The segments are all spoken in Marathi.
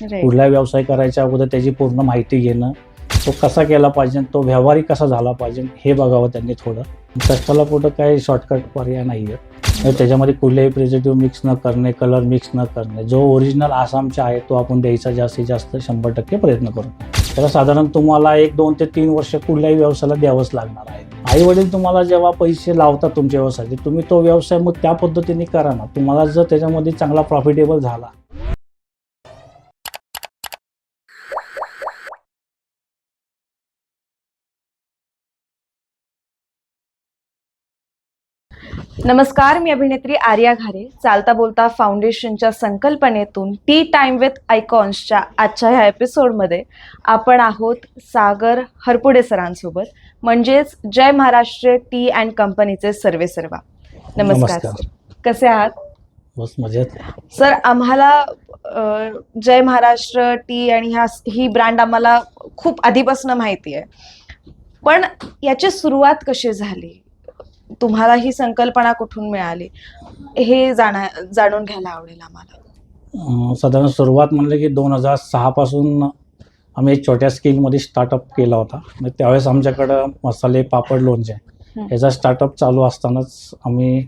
कुठला व्यवसाय करायच्या अगोदर त्याची पूर्ण माहिती घेणं तो कसा केला पाहिजे तो व्यवहारिक कसा झाला पाहिजे हे बघावं त्यांनी थोडं. कष्टाला कुठं काही शॉर्टकट पर्याय नाही आहे त्याच्यामध्ये कुठलेही प्रिझेटिव्ह मिक्स न करणे कलर मिक्स न करणे जो ओरिजिनल आसामचा आहे तो आपण द्यायचा जास्तीत जास्त शंभर टक्के प्रयत्न करू. त्याला साधारण तुम्हाला एक दोन ते तीन वर्ष कुठल्याही व्यवसायाला द्यावंच लागणार आहे. आई वडील तुम्हाला जेव्हा पैसे लावतात तुमच्या व्यवसायाचे तुम्ही तो व्यवसाय मग त्या पद्धतीने करा ना. तुम्हाला जर त्याच्यामध्ये चांगला प्रॉफिटेबल झाला नमस्कार मी अभिनेत्री आर्या घारे. चालता बोलता फाउंडेशनच्या संकल्पनेतून टी टाइम विथ आयकॉन्सच्या आजच्या ह्या एपिसोडमध्ये आपण आहोत सागर हरपुडे सरांसोबत. म्हणजेच जय महाराष्ट्र टी अँड कंपनीचे सर्वे सर्वा. नमस्कार. कसे आहात? बस मजेत. सर आम्हाला जय महाराष्ट्र टी आणि ह्या ही ब्रँड आम्हाला खूप आधीपासून माहिती आहे. पण याची सुरुवात कशी झाली? तुम्हाला ही संकल्पना कुठून मिळाली? हे जाणा जाणून घ्यायला आवडेल आम्हाला. अं, साधारण सुरुवात म्हणलं की दोन हजार सहापासून आम्ही एक छोट्या स्केलमध्ये स्टार्टअप केला होता. मग त्यावेळेस आमच्याकडं मसाले पापड लोणचे हं. याचा स्टार्टअप चालू असतानाच आम्ही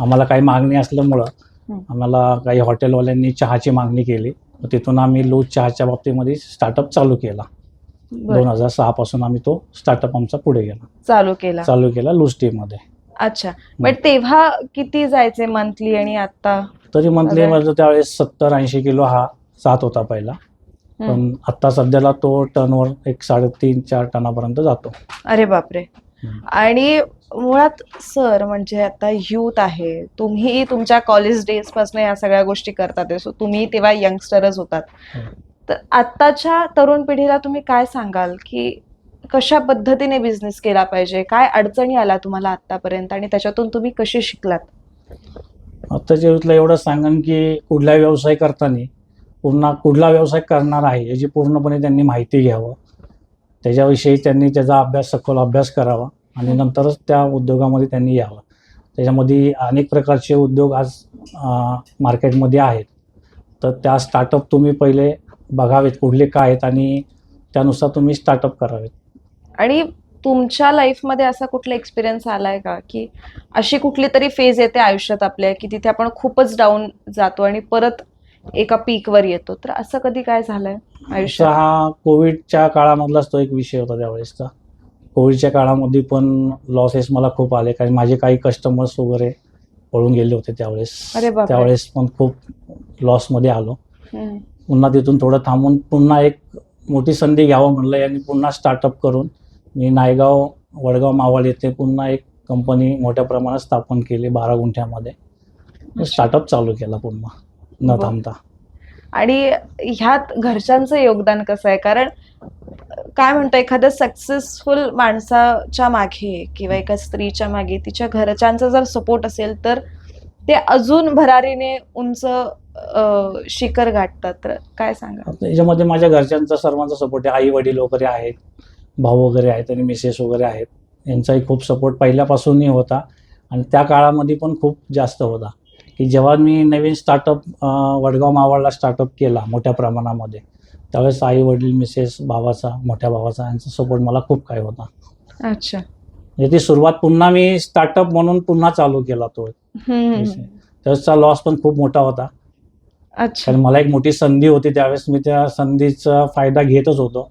आम्हाला काही मागणी असल्यामुळं हं. आम्हाला काही हॉटेलवाल्यांनी चहाची मागणी केली. मग तिथून आम्ही लूज चहाच्या बाबतीमध्ये स्टार्टअप चालू केला. बरं, दोन हजार सहापासून आम्ही तो स्टार्टअप आमचा पुढे गेला. चालू केला. चालू केला लूज टीमध्ये अच्छा. बट तेव्हा किती जायचे मंथली आणि आता? तरी मंथली. माझं त्यावेळेस सत्तर ऐंशी किलो हा जात होता पहिला. पण आता सध्याला तो टनवर एक साडेतीन चार टनापर्यंत जातो. अरे बापरे. आणि मुळात सर म्हणजे आता युथ आहे. तुम्ही तुमच्या कॉलेज डेजपासून या सगळ्या गोष्टी करतात. सो तुम्ही तेव्हा यंगस्टरच होतात. हो. तर आत्ताच्या तरुण पिढीला तुम्ही काय सांगाल? की कशा पद्धतीने बिझनेस केला पाहिजे? काय अडचणी आल्या तुम्हाला आतापर्यंत आणि त्याच्यातून तुम्ही कशी शिकलात? आत्ताच्या युथला एवढं सांगन की कुठला व्यवसाय करताना पुन्हा कुठला व्यवसाय करणार आहे याची पूर्णपणे त्यांनी माहिती घ्यावं. त्याच्याविषयी त्यांनी त्याचा अभ्यास सखोल अभ्यास करावा आणि नंतरच त्या उद्योगामध्ये त्यांनी यावं. त्याच्यामध्ये अनेक प्रकारचे उद्योग आज मार्केटमध्ये आहेत. तर त्या स्टार्टअप तुम्ही पहिले बघावेत कुठले काय आहेत आणि त्यानुसार तुम्ही स्टार्टअप करावेत. आणि तुमच्या लाईफमध्ये असा कुठला एक्सपिरियन्स आलाय का? की अशी कुठली तरी फेज येते आयुष्यात आपल्या की तिथे आपण खूपच डाऊन जातो आणि परत एका पीकवर येतो? तर असं कधी काय झालंय आयुष्यात? हा कोविडच्या काळामधलाच तो एक विषय होता त्यावेळेसचा. कोविडच्या काळामध्ये पण लॉसेस मला खूप आले कारण माझे काही कस्टमर्स वगैरे पळून गेले होते त्यावेळेस. अरे बापरे. त्यावेळेस पण खूप लॉसमध्ये आलो. हम्म. पुन्हा तिथून थोडं थांबून पुन्हा एक मोठी संधी घ्यावं म्हणलं आणि पुन्हा स्टार्टअप करून मी नायगाव वडगाव मावळ येथे पुन्हा एक कंपनी मोठ्या प्रमाणात स्थापन केली बारा गुंठ्यामध्ये. स्टार्टअप चालू केला पुन्हा न. थांबता. आणि ह्यात घरच्यांचं योगदान कसं आहे? कारण काय म्हणतो एखाद्या सक्सेसफुल माणसाच्या मागे किंवा एका स्त्रीच्या मागे तिच्या घरच्यांचा जर सपोर्ट असेल तर ते अजून भरारीने उंच शिखर गाठतात. तर काय सांगा याच्यामध्ये माझ्या घरच्यांचा सर्वांचा सपोर्ट आहे. आई वडील वगैरे आहेत. भाऊ वगैरे आहेत आणि मिसेस वगैरे आहेत. यांचाही खूप सपोर्ट पहिल्यापासूनही होता आणि त्या काळामध्ये पण खूप जास्त होता. की जेव्हा मी नवीन स्टार्टअप वडगाव मावळला स्टार्टअप केला मोठ्या प्रमाणामध्ये त्यावेळेस आई वडील मिसेस भावाचा मोठ्या भावाचा यांचा सपोर्ट मला खूप काय होता. अच्छा. म्हणजे ती सुरुवात पुन्हा मी स्टार्टअप म्हणून पुन्हा चालू केला तो. त्याचा लॉस पण खूप मोठा होता. अच्छा. मला एक मोठी संधी होती त्यावेळेस मी त्या संधीचा फायदा घेतच होतो.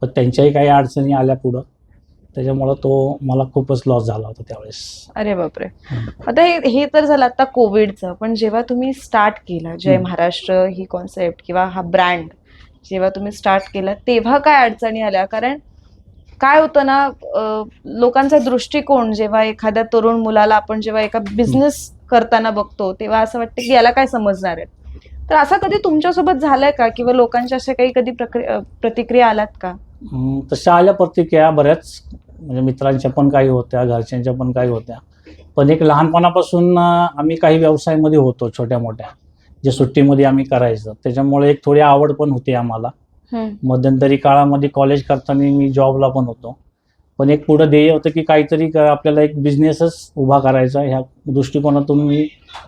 पण त्यांच्याही काही अडचणी आल्या पुढं. त्याच्यामुळं तो मला खूपच लॉस झाला होता त्यावेळेस. अरे बापरे. आता हे हे तर झालं आता कोविडचं पण जेव्हा तुम्ही स्टार्ट केलं जय. महाराष्ट्र ही कॉन्सेप्ट किंवा हा ब्रँड जेव्हा तुम्ही स्टार्ट केलं तेव्हा काय अडचणी आल्या? कारण काय होतं ना लोकांचा दृष्टिकोन जेव्हा एखाद्या तरुण मुलाला आपण जेव्हा एका बिझनेस करताना बघतो तेव्हा असं वाटतं की याला काय समजणार आहे? तर असं कधी तुमच्यासोबत झालंय का? किंवा लोकांच्या अशा काही कधी प्रक्रि- अं, प्रतिक्रिया आल्यात का? तशा आल्या प्रतिक्रिया बऱ्याच म्हणजे मित्रांच्या पण काही होत्या घरच्यांच्या पण काही होत्या. पण एक लहानपणापासून आम्ही काही व्यवसायामध्ये होतो छोट्या मोठ्या जे सुट्टीमध्ये आम्ही करायचं. त्याच्यामुळे एक थोडी आवड पण होती आम्हाला. मध्यंतरी काळामध्ये कॉलेज करताना मी जॉबला पण होतो. पण एक पुढं ध्येय होतं की काहीतरी आपल्याला एक बिझनेसच उभा करायचा ह्या दृष्टिकोनातून मी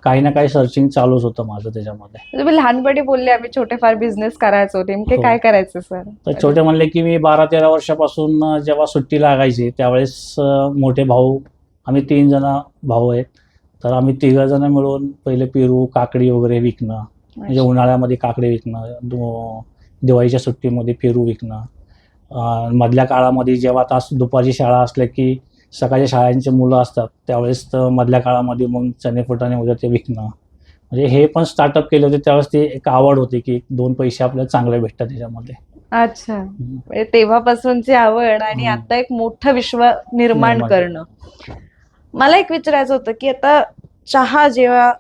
काही ना काही सर्चिंग चालूच होतं माझं त्याच्यामध्ये. तुम्ही लहानपणी बोलले आम्ही छोटे फार बिझनेस करायचो. नेमके हो. काय करायचे सर तर छोटे म्हणले की मी बारा तेरा वर्षापासून जेव्हा सुट्टी लागायची त्यावेळेस मोठे भाऊ आम्ही तीन जण भाऊ आहेत. तर आम्ही तिघं जण मिळून पहिले पेरू काकडी वगैरे विकणं. म्हणजे उन्हाळ्यामध्ये काकडे विकणं दिवाळीच्या सुट्टीमध्ये पेरू विकणं. मधल्या काळामध्ये जेव्हा तास दुपारची शाळा असल्या की सकाळच्या शाळांची मुलं असतात त्यावेळेस तर मधल्या काळामध्ये मग चणे फुटाणे वगैरे ते विकणं. म्हणजे हे पण स्टार्टअप केले होते त्यावेळेस ते एक आवड होती की दोन पैसे आपल्याला चांगले भेटतात त्याच्यामध्ये अच्छा. म्हणजे तेव्हापासूनची आवड आणि. आता एक मोठं विश्व निर्माण निर्माण. करणं. मला एक विचारायचं होतं की आता चहा जेव्हा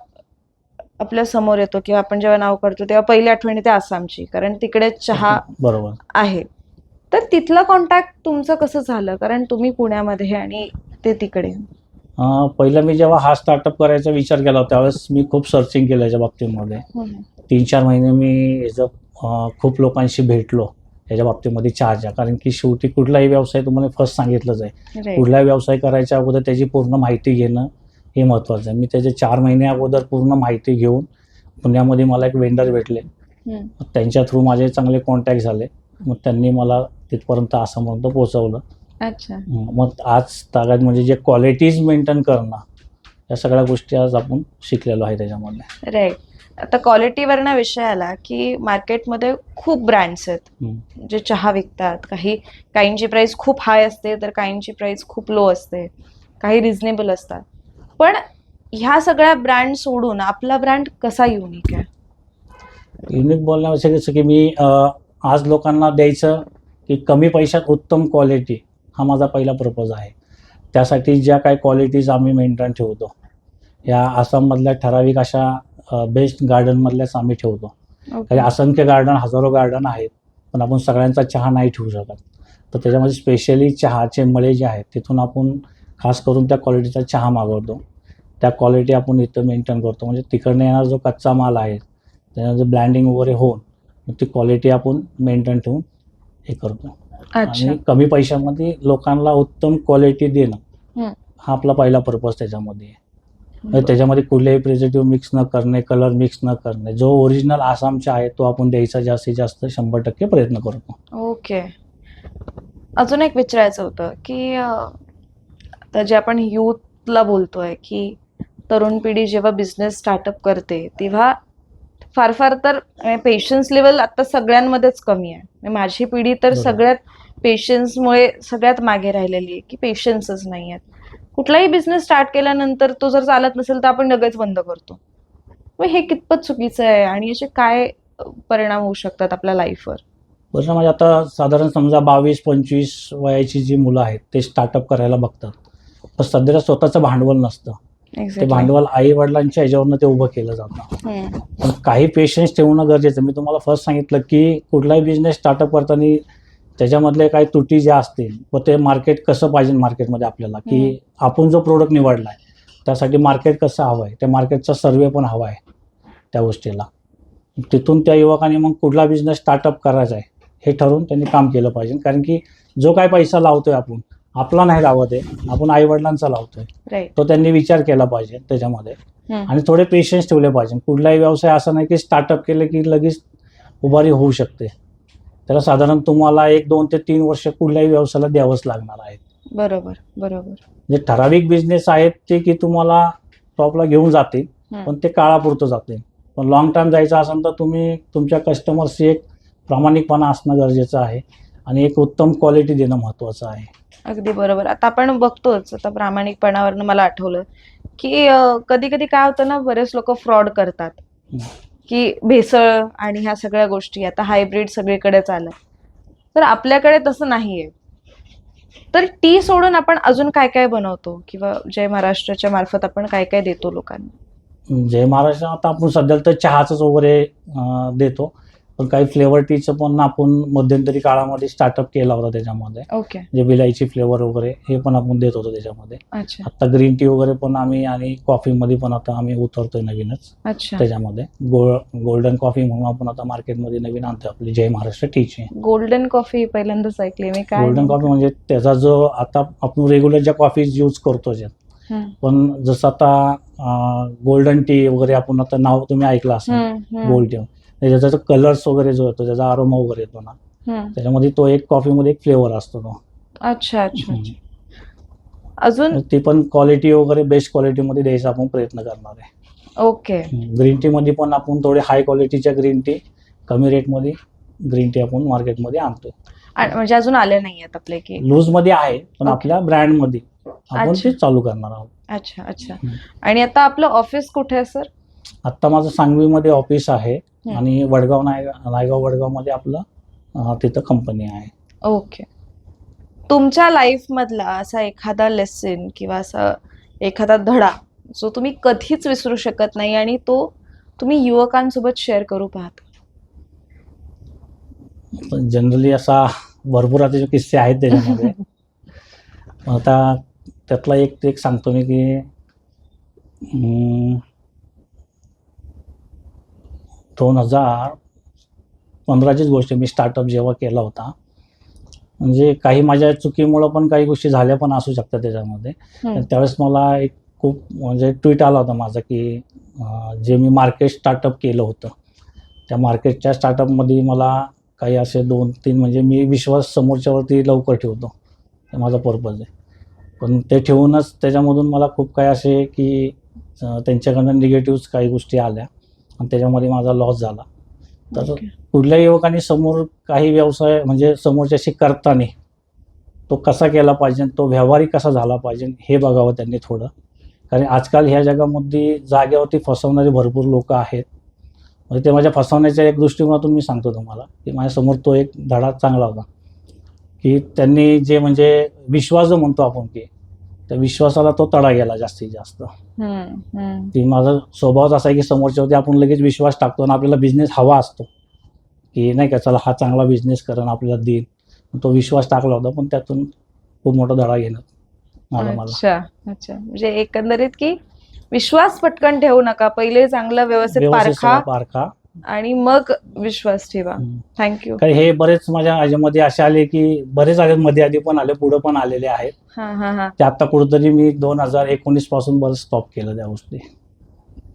आपल्यासमोर येतो किंवा आपण जेव्हा नाव करतो तेव्हा पहिली आठवणी ते आसामची कारण तिकडे चहा बरोबर. आहे. तर तिथलं कॉन्टॅक्ट तुमचं कसं झालं? कारण तुम्ही पुण्यामध्ये आणि ते तिकडे. अं, पहिलं मी जेव्हा हा स्टार्टअप करायचा विचार केला होता, त्यावेळेस मी खूप सर्चिंग केलं याच्या बाबतीमध्ये. तीन चार महिने मी याचं अं, खूप लोकांशी भेटलो याच्या बाबतीमध्ये चहाच्या कारण की शेवटी कुठलाही व्यवसाय तुम्हाला फर्स्ट सांगितलंच आहे. Right. कुठलाही व्यवसाय करायच्या अगोदर त्याची पूर्ण माहिती घेणं हे महत्त्वाचं आहे. मी त्याचे चार महिने अगोदर पूर्ण माहिती घेऊन पुण्यामध्ये मला एक वेंडर भेटले. हम्म. त्यांच्या थ्रू माझे चांगले कॉन्टॅक्ट झाले. मग त्यांनी मला तिथपर्यंत आसामपर्यंत पोहोचवलं. अच्छा. मग आज तागात म्हणजे जे क्वालिटीज मेंटेन करणं या सगळ्या गोष्टी आज आपण शिकलेलो आहे त्याच्यामध्ये राईट आता क्वालिटीवरनं विषय आला की मार्केटमध्ये खूप ब्रँड्स आहेत. जे चहा विकतात काही काहींची प्राइस खूप हाय असते तर काहींची प्राइस खूप लो असते. काही रिझनेबल असतात. पण ह्या सगळ्या ब्रँड सोडून आपला ब्रँड कसा युनिक आहे? युनिक बोलण्यापेक्षा कसं की मी अं, आज लोकांना द्यायचं की कमी पैशात उत्तम क्वालिटी हा माझा पहिला पर्पज आहे. त्यासाठी ज्या काही क्वालिटीज आम्ही मेंटेन ठेवतो या आसाममधल्या ठराविक अशा बेस्ट गार्डनमधल्याच आम्ही ठेवतो. काही असंख्य गार्डन हजारो गार्डन आहेत पण आपण सगळ्यांचा चहा नाही ठेवू शकत. तर त्याच्यामध्ये स्पेशली चहाचे मळे जे आहेत तिथून आपण खास करून त्या क्वालिटीचा चहा मागवतो. त्या क्वालिटी आपण इथं मेंटेन करतो. म्हणजे तिकडनं येणारा जो कच्चा माल आहे त्याचं ब्लँडिंग वगैरे होऊन मग ती क्वालिटी आपण मेंटेन ठेवून हे करतो. आणि कमी पैशामध्ये लोकांना उत्तम क्वालिटी देणं. हा आपला पहिला पर्पज त्याच्यामध्ये आहे. म्हणजे त्याच्यामध्ये कुठलेही प्रिझर्वेटिव्ह मिक्स न करणे कलर मिक्स न करणे जो ओरिजिनल आसामचा आहे तो आपण द्यायचा जास्तीत जास्त शंभर टक्के प्रयत्न करतो. ओके. अजून एक विचारायचं होतं की आता जे आपण यूथला बोलतोय की तरुण पिढी जेव्हा बिझनेस स्टार्टअप करते तेव्हा फार फार तर पेशन्स लेवल आता सगळ्यांमध्येच कमी आहे. म्हणजे माझी पिढी तर. सगळ्यात पेशन्समुळे सगळ्यात मागे राहिलेली आहे की पेशन्सच नाही आहेत. कुठलाही बिझनेस स्टार्ट केल्यानंतर तो जर चालत नसेल तर आपण लगेच बंद करतो. मग हे कितपत चुकीचं आहे आणि याचे काय परिणाम होऊ शकतात आपल्या लाईफवर बरं म्हणजे आता साधारण समजा बावीस पंचवीस वयाची जी मुलं आहेत ते स्टार्टअप करायला बघतात. पण सध्याला स्वतःचं भांडवल नसतं. ते भांडवल आई वडिलांच्या ह्याच्यावरनं ते उभं केलं जातं. पण काही पेशन्स ठेवणं गरजेचं. मी तुम्हाला फर्स्ट सांगितलं की कुठलाही बिझनेस स्टार्टअप करताना त्याच्यामधले काही त्रुटी ज्या असतील व ते मार्केट कसं पाहिजे मार्केटमध्ये आपल्याला. की आपण जो प्रोडक्ट निवडला आहे त्यासाठी मार्केट कसं हवं आहे त्या मार्केटचा सर्वे पण हवा आहे त्या गोष्टीला तिथून त्या युवकांनी मग कुठला बिझनेस स्टार्टअप करायचा आहे हे ठरवून त्यांनी काम केलं पाहिजे कारण की जो काय पैसा लावतोय आपण आपला नाही लावत आहे. आपण आईवडिलांचा लावतोय. राईट तो त्यांनी विचार केला पाहिजे त्याच्यामध्ये. हम्म. आणि थोडे पेशन्स ठेवले पाहिजे. कुठलाही व्यवसाय असा नाही की स्टार्टअप केलं की लगेच उभारी होऊ शकते. त्याला साधारण तुम्हाला एक दोन ते तीन वर्ष कुठल्याही व्यवसायाला द्यावंच लागणार आहे. बरोबर बरोबर. जे ठराविक बिझनेस आहेत ते की तुम्हाला टॉपला घेऊन जातील हम्म. पण ते काळापुरतं जातील. पण लॉंग टर्म जायचं असेल तर तुम्ही तुमच्या कस्टमर्सची एक प्रामाणिकपणा असणं गरजेचं आहे. आणि एक उत्तम क्वालिटी देणं महत्त्वाचं आहे. अगदी बरोबर. आता आपण बघतोच आता प्रामाणिकपणावरनं मला आठवलं की कधी कधी काय होतं ना बरेच लोक फ्रॉड करतात. की भेसळ आणि ह्या सगळ्या गोष्टी आता हायब्रिड सगळीकडेच आलं तर आपल्याकडे तसं नाहीये. तर टी सोडून आपण अजून काय काय बनवतो? किंवा जय महाराष्ट्राच्या मार्फत आपण काय काय देतो लोकांना? जय महाराष्ट्र आता आपण सध्या तर चहाच वगैरे देतो. पण काही फ्लेवर टीचं पण आपण मध्यंतरी काळामध्ये स्टार्टअप केला होता त्याच्यामध्ये. ओके जे विलायची फ्लेवर वगैरे हे पण आपण देत होतो त्याच्यामध्ये. अच्छा. आता ग्रीन टी वगैरे पण आम्ही आणि कॉफीमध्ये पण आता आम्ही उतरतोय नवीनच अच्छा. त्याच्यामध्ये. गोल गोल्डन कॉफी म्हणून आपण आता मार्केटमध्ये नवीन आणतोय आपली जय महाराष्ट्र टीची गोल्डन कॉफी पहिल्यांदाच ऐकली मी. काय? गोल्डन कॉफी म्हणजे त्याचा जो आता आपण रेग्युलर ज्या कॉफी यूज करतो ज्या हम्म. पण जसं आता गोल्डन टी वगैरे आपण आता नाव तुम्ही ऐकलं असेल. हम्म, हम्म, गोल्ड टी त्याचा जो कलर्स वगैरे जो येतो त्याचा आरोमा वगैरे येतो ना. त्याच्यामध्ये तो एक कॉफीमध्ये एक फ्लेवर असतो तो. अच्छा अच्छा अजून? ती पण क्वालिटी वगैरे बेस्ट क्वालिटीमध्ये द्यायचा आपण प्रयत्न करणार आहे. ओके. ग्रीन टीमध्ये पण आपण थोडे हाय क्वालिटीच्या ग्रीन टी कमी रेटमध्ये ग्रीन टी आपण मार्केटमध्ये आणतो. आणि म्हणजे अजून आले नाही आहेत आपले की? लूजमध्ये आहे पण. आपल्या ब्रँडमध्ये आपण अच्छा. ते चालू करणार आहोत. अच्छा अच्छा. आणि आता आपलं ऑफिस कुठे आहे सर आत्ता माझं सांगवीमध्ये ऑफिस आहे. आणि वडगाव नायगाव नायगाव वडगावमध्ये आपलं अं, तिथं कंपनी आहे. ओके. तुमच्या लाईफ मधला असा एखादा लेसन किंवा असा एखादा धडा जो तुम्ही कधीच विसरू शकत नाही आणि तो तुम्ही युवकांसोबत शेअर करू पाहता? जनरली असा भरपूर आता जे किस्से आहेत त्याच्यामध्ये. आता त्यातला एक एक सांगतो मी की दोन हजार पंधराचीच गोष्ट. मी स्टार्टअप जेव्हा केला होता म्हणजे काही माझ्या चुकीमुळं पण काही गोष्टी झाल्या पण असू शकतात त्याच्यामध्ये. त्यावेळेस मला एक खूप म्हणजे ट्विट आला होता माझा की जे मी मार्केट स्टार्टअप केलं होतं त्या मार्केटच्या स्टार्टअपमध्ये मला काही असे दोन तीन म्हणजे मी विश्वास समोरच्यावरती लवकर ठेवतो. हे माझा पर्पज आहे. पण ते ठेवूनच त्याच्यामधून मला खूप काही असे की त्यांच्याकडनं निगेटिव्ह काही गोष्टी आल्या. आणि त्याच्यामध्ये माझा लॉस झाला. तर ओके. कुठल्या युवकांनी समोर काही व्यवसाय म्हणजे समोरच्याशी करताना तो कसा केला पाहिजे तो व्यावहारिक कसा झाला पाहिजे हे बघावं त्यांनी थोडं. कारण आजकाल ह्या जगामध्ये जागेवरती फसवणारे भरपूर लोक आहेत. म्हणजे ते माझ्या फसवण्याच्या एक दृष्टिकोनातून मी सांगतो तुम्हाला की माझ्यासमोर तो एक धडा चांगला होता. की त्यांनी जे म्हणजे विश्वास जो म्हणतो आपण की त्या विश्वासाला तो तडा गेला जास्तीत जास्त. की माझा स्वभावच असा आहे की समोरच्यावरती आपण लगेच विश्वास टाकतो आणि आपल्याला बिझनेस हवा असतो. की नाही का चला हा चांगला बिझनेस करण आपल्याला देईल. तो विश्वास टाकला होता पण त्यातून खूप मोठा धडा घेणं मला मला. अच्छा अच्छा. म्हणजे एकंदरीत की विश्वास पटकन ठेवू नका. पहिले चांगलं व्यवस्थित पारखा. पारखा. आणि मग विश्वास ठेवा. थँक्यू कारण हे बरेच माझ्या ह्याच्यामध्ये असे आले की बरेच आले मध्ये आधी पण आले पुढे पण आलेले आहेत. हा हा हा. ते आता कुठेतरी मी दोन हजार एकोणीसपासून बरं स्टॉप केलं त्या गोष्टी.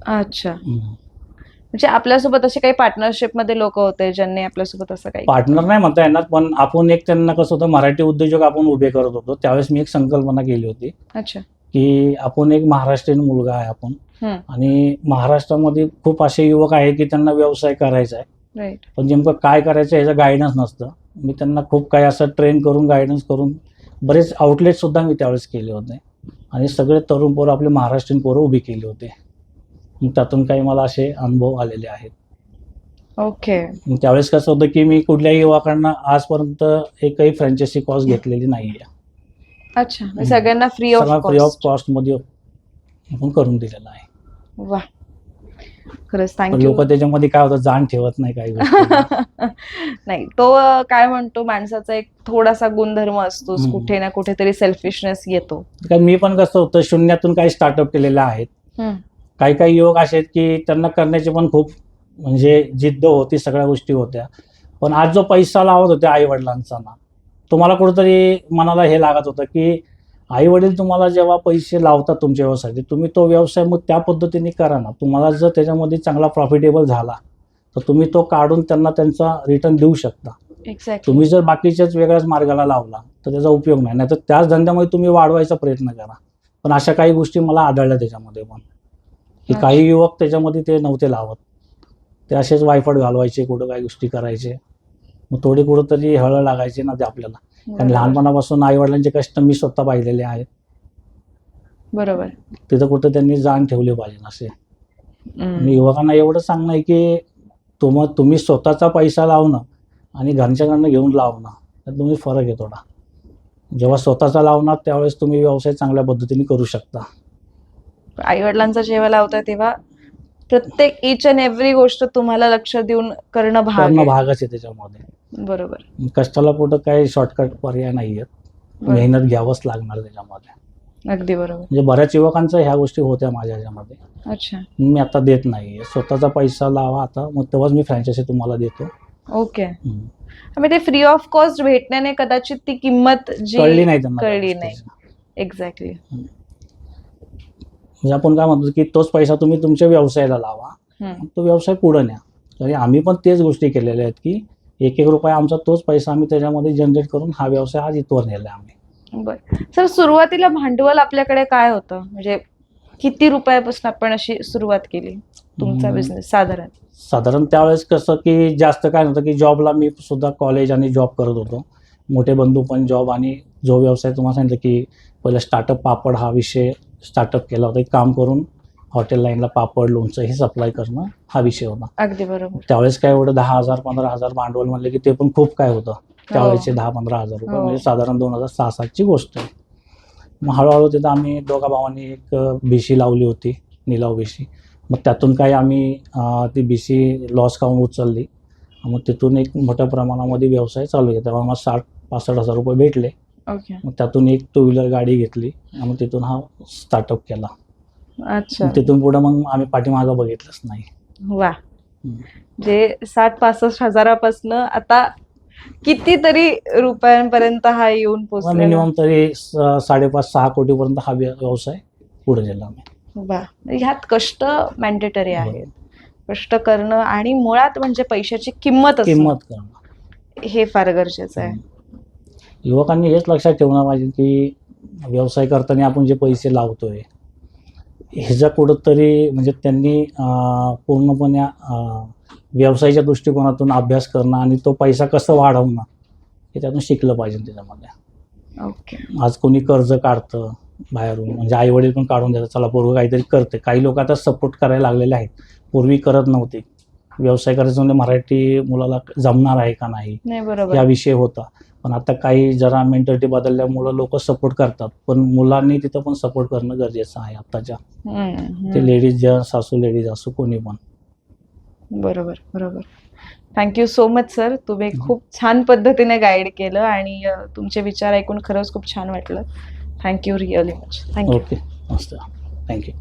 अच्छा. हम्म. म्हणजे आपल्यासोबत असे काही पार्टनरशिपमध्ये लोक होते ज्यांनी आपल्यासोबत असं काही पार्टनर नाही म्हणता येणार पण आपण एक त्यांना कसं होतं मराठी उद्योजक आपण उभे करत होतो. त्यावेळेस मी एक संकल्पना केली होती. अच्छा. की आपण एक महाराष्ट्रीयन मुलगा आहे आपण. आणि महाराष्ट्रामध्ये खूप असे युवक आहेत की त्यांना व्यवसाय करायचा आहे. पण नेमकं काय करायचं ह्याचं गायडन्स नसतं. मी त्यांना खूप काही असं ट्रेन करून गायडन्स करून बरेच आउटलेट सुद्धा मी त्यावेळेस केले होते. आणि सगळे तरुण पोरं आपले महाराष्ट्रीयन पोरं उभी केली होते. त्यातून काही मला असे अनुभव आलेले आहेत. ओके मग त्यावेळेस कसं होतं की मी कुठल्याही युवकांना आजपर्यंत एकही फ्रँचायसी कॉस्ट घेतलेली नाही आहे अच्छा. म्हणजे सगळ्यांना फ्री ऑफ फ्री ऑफ कॉस्टमध्ये आपण करून दिलेला आहे. वा. खरंच पण थँक्यू लोक त्याच्यामध्ये काय होतं जाण ठेवत नाही काही गोष्टी. नाही तो अं, काय म्हणतो माणसाचा एक थोडासा गुणधर्म असतोच हम्म. कुठे ना कुठेतरी सेल्फिशनेस येतो. कारण मी पण कसं होतं शून्यातून काही स्टार्टअप केलेले आहेत. हम्म. काही काही युवक असे आहेत की त्यांना करण्याची पण खूप म्हणजे जिद्द होती सगळ्या गोष्टी होत्या. पण आज जो पैसा लावत होते आई वडिलांचा ना तुम्हाला कुठंतरी मनाला हे लागत होतं की आई वडील तुम्हाला जेव्हा पैसे लावतात तुमच्या व्यवसायासाठी तुम्ही तो व्यवसाय मग त्या पद्धतीने करा ना. तुम्हाला जर त्याच्यामध्ये चांगला प्रॉफिटेबल झाला तर तुम्ही तो काढून त्यांना त्यांचा रिटर्न देऊ शकता. एक्झॅक्टली तुम्ही जर बाकीच्याच वेगळ्याच मार्गाला लावला तर त्याचा उपयोग नाही. नाहीतर त्याच धंद्यामध्ये तुम्ही वाढवायचा प्रयत्न करा. पण अशा काही गोष्टी मला आढळल्या त्याच्यामध्ये पण. की अच्छा. काही युवक त्याच्यामध्ये ते नव्हते लावत. ते असेच वायफट घालवायचे कुठं काही गोष्टी करायचे. मग थोडी कुठं तरी हळ लागायची ना ते आपल्याला. कारण लहानपणापासून आई वडिलांचे कष्ट मी स्वतः पाहिलेले आहेत. बरोबर. तिथं कुठं त्यांनी जाण ठेवली पाहिजे असे. मी युवकांना एवढं सांगणं आहे की तुम तुम्ही स्वतःचा पैसा लावणं आणि घरच्याकडनं घेऊन लावणं त्यात तुम्ही फरक आहे थोडा जेव्हा स्वतःचा लावणार त्यावेळेस तुम्ही व्यवसाय चांगल्या पद्धतीने करू शकता. आई वडिलांचा जेव्हा लावता तेव्हा प्रत्येक इच अँड एव्हरी गोष्ट तुम्हाला लक्ष देऊन करणं भाग करणं आहे. भागच आहे त्याच्यामध्ये. बरोबर. कष्टाला कुठं काही शॉर्टकट पर्याय नाही आहेत बरोबर. मेहनत घ्यावंच लागणार त्याच्यामध्ये. अगदी बरोबर. म्हणजे बऱ्याच युवकांचं ह्या गोष्टी होत्या माझ्या ह्याच्यामध्ये. अच्छा. मी आता देत नाहीये स्वतःचा पैसा लावा आता मग तेव्हाच मी फ्रँचायझी तुम्हाला देतो. ओके. हम्म. म्हणजे ते फ्री ऑफ कॉस्ट भेटण्याने कदाचित ती किंमत जी कळली नाही त्यांना कळली नाही. एक्झॅक्टली म्हणजे आपण काय म्हणतो की तोच पैसा तुम्ही तुमच्या व्यवसायाला लावा. तो व्यवसाय पुढे न्या. तरी आम्ही पण तेच गोष्टी केलेल्या आहेत की एक एक रुपया आमचा तोच पैसा आम्ही त्याच्यामध्ये जनरेट करून हा व्यवसाय आज इथवर नेला आम्ही. बर. सर सुरुवातीला भांडवल आपल्याकडे काय होतं? म्हणजे किती रुपयापासून आपण अशी सुरुवात केली तुमचा. बिझनेस साधारण? साधारण त्यावेळेस कसं की जास्त काय नव्हतं की जॉबला मी सुद्धा कॉलेज आणि जॉब करत होतो. मोठे बंधू पण जॉब आणि जो व्यवसाय तुम्हाला सांगितलं की पहिलं स्टार्टअप पापड हा विषय स्टार्टअप केला होता. एक काम करून हॉटेल लाईनला पापड लोणचं हे सप्लाय करणं हा विषय होता. अगदी बरोबर. त्यावेळेस काय एवढं दहा हजार पंधरा हजार भांडवल म्हणलं की ते पण खूप काय होतं. त्यावेळेचे दहा पंधरा हजार रुपये. हो. म्हणजे साधारण दोन हजार सहा सातची गोष्ट आहे. मग हळूहळू तिथं आम्ही दोघा भावांनी एक बीसी लावली होती निलाव बीसी मग त्यातून काही आम्ही ती बीसी लॉस खाऊन उचलली? मग तिथून एक मोठ्या प्रमाणामध्ये व्यवसाय चालू केला. तेव्हा मला साठ पासष्ट हजार रुपये भेटले. ओके मग त्यातून एक टू व्हीलर गाडी घेतली आणि मग तिथून हा स्टार्टअप केला. अच्छा. मग तिथून पुढे मग आम्ही पाठीमागं बघितलंच नाही. वा. हम्म. जे साठ पासष्ट हजारापासून आता कितीतरी रुपयांपर्यंत हा येऊन पोहोचला मिनिमम तरी स- साडेपाच सहा कोटीपर्यंत हा व्य- व्यवसाय पुढे गेला आम्ही. वा. ह्यात कष्ट मॅन्डेटरी हो. आहेत. कष्ट करणं आणि मुळात म्हणजे पैशाची किंमत असणं, किंमत करणं. हे फार गरजेचं आहे. युवकांनी हेच लक्षात ठेवणं पाहिजे की व्यवसाय करताना आपण जे पैसे लावतोय ह्याच्या कुठंतरी म्हणजे त्यांनी पूर्णपणे व्यवसायाच्या दृष्टिकोनातून अभ्यास करणं आणि तो पैसा कसं वाढवणं हे त्यातून शिकलं पाहिजे त्याच्यामध्ये. ओके. आज कोणी कर्ज काढतं बाहेरून म्हणजे आई वडील पण काढून देतात चला पूर्वी काहीतरी करते काही लोक आता सपोर्ट करायला लागलेले आहेत. पूर्वी करत नव्हते. व्यवसाय करायचं म्हणजे मराठी मुलाला जमणार आहे का नाही या विषय होता. पण आता काही जरा मेंटॅलिटी बदलल्यामुळं लोक सपोर्ट करतात. पण मुलांनी तिथं पण सपोर्ट करणं गरजेचं आहे आताच्या. ते लेडीज ज्या सासू लेडीज असो कोणी पण. बरोबर बरोबर. थँक्यू सो मच सर तुम्ही. खूप छान पद्धतीने गाईड केलं आणि तुमचे विचार ऐकून खरंच खूप छान वाटलं. Thank you really much thank you okay मस्त. Thank you